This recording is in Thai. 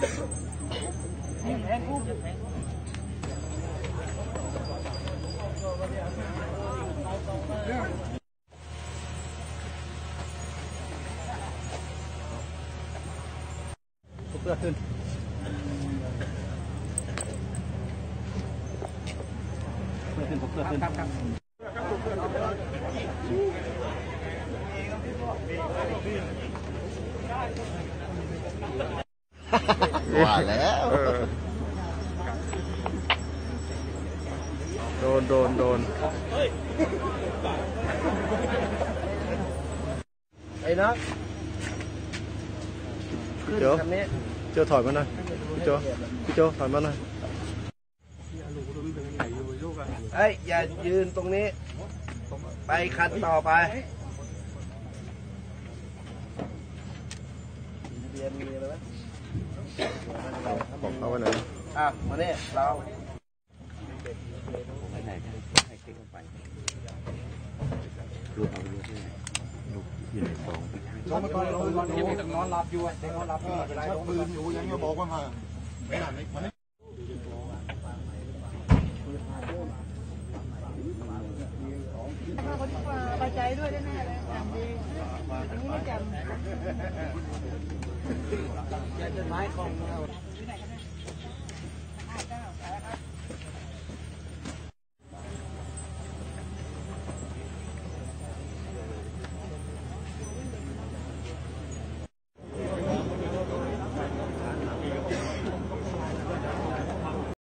เพื่อขึ้ ว่าแล้วโดนโดนโดนไอ้นักพี่โจคันนี้พี่โจถอยมาหน่อยพี่โจพี่โจถอยมาหน่อยเอ้ยอย่ายืนตรงนี้ ไปคันต่อไปเรียนมีอะไรไหม บอกเขาไว้หน่อยอะมาเนี่ยเราลงมาก่อนลงมาก่อนยังนอนหลับอยู่อะยังนอนหลับอยู่ชักปืนอยู่ยังจะบอกว่ามาไม่หลับไม่สบายใจด้วยแน่ๆเลยจำดีอันนี้ไม่จำจะ ไม้ของเรา